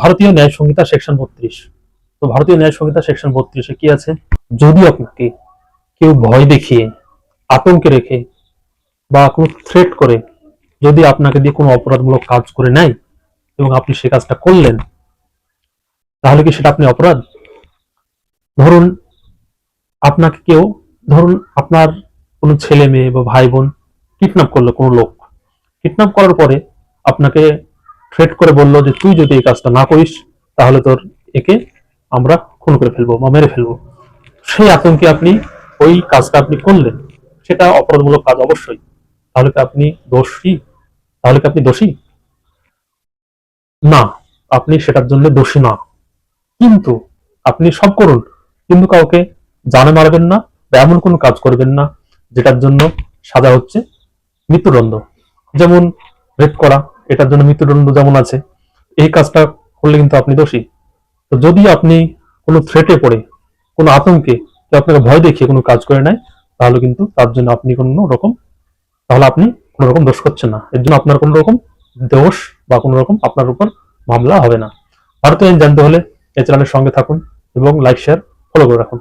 ভারতীয় ন্যায় সংহিতা সেকশন বত্রিশ। তো ভারতীয় ন্যায় সংহিতা সেকশন বত্রিশে কি আছে? যদি আপনাকে কেউ ভয় দেখিয়ে, আতঙ্কে রেখে বা কোনো থ্রেট করে, যদি আপনাকে দিয়ে কোনো অপরাধমূলক কাজ করে নেয় এবং আপনি সে কাজটা করলেন, তাহলে কি সেটা আপনি অপরাধ? ধরুন আপনাকে কেউ, ধরুন আপনার কোনো ছেলে মেয়ে বা ভাই বোন কিডন্যাপ করল কোনো লোক। কিডন্যাপ করার পরে আপনাকে থ্রেট করে বলল যে, তুই যদি এই কাজটা না করিস, তাহলে তোর একে আমরা খুন করে ফেলব বা মেরে ফেলব। সেই আতঙ্কে আপনি ওই কাজটা আপনি করলেন। সেটা অপরাধমূলক কাজ অবশ্যই। তাহলে কি আপনি দোষী? তাহলে কি আপনি দোষী? না, আপনি সেটার জন্য দোষী না। কিন্তু আপনি সব করুন, কিন্তু কাউকে জানে মারবেন না বা এমন কোনো কাজ করবেন না যেটার জন্য সাজা হচ্ছে মৃত্যুদণ্ড। যেমন রেপ করা এটার জন্য মৃত্যুদণ্ড যেমন আছে, এই কাজটা করলে কিন্তু আপনি দোষী। তো যদি আপনি কোনো থ্রেটে পড়ে, কোনো আতঙ্কে আপনাকে ভয় দেখিয়ে কোনো কাজ করে নেয়, তাহলে কিন্তু তার জন্য আপনি কোনো রকম, তাহলে আপনি কোনো রকম দোষ করছেন না। এর জন্য আপনার কোনো রকম দোষ বা কোনো রকম আপনার উপর মামলা হবে না। ভারতীয় আইন জানতে হলে এই চ্যানেলের সঙ্গে থাকুন এবং লাইক শেয়ার ফলো করে রাখুন।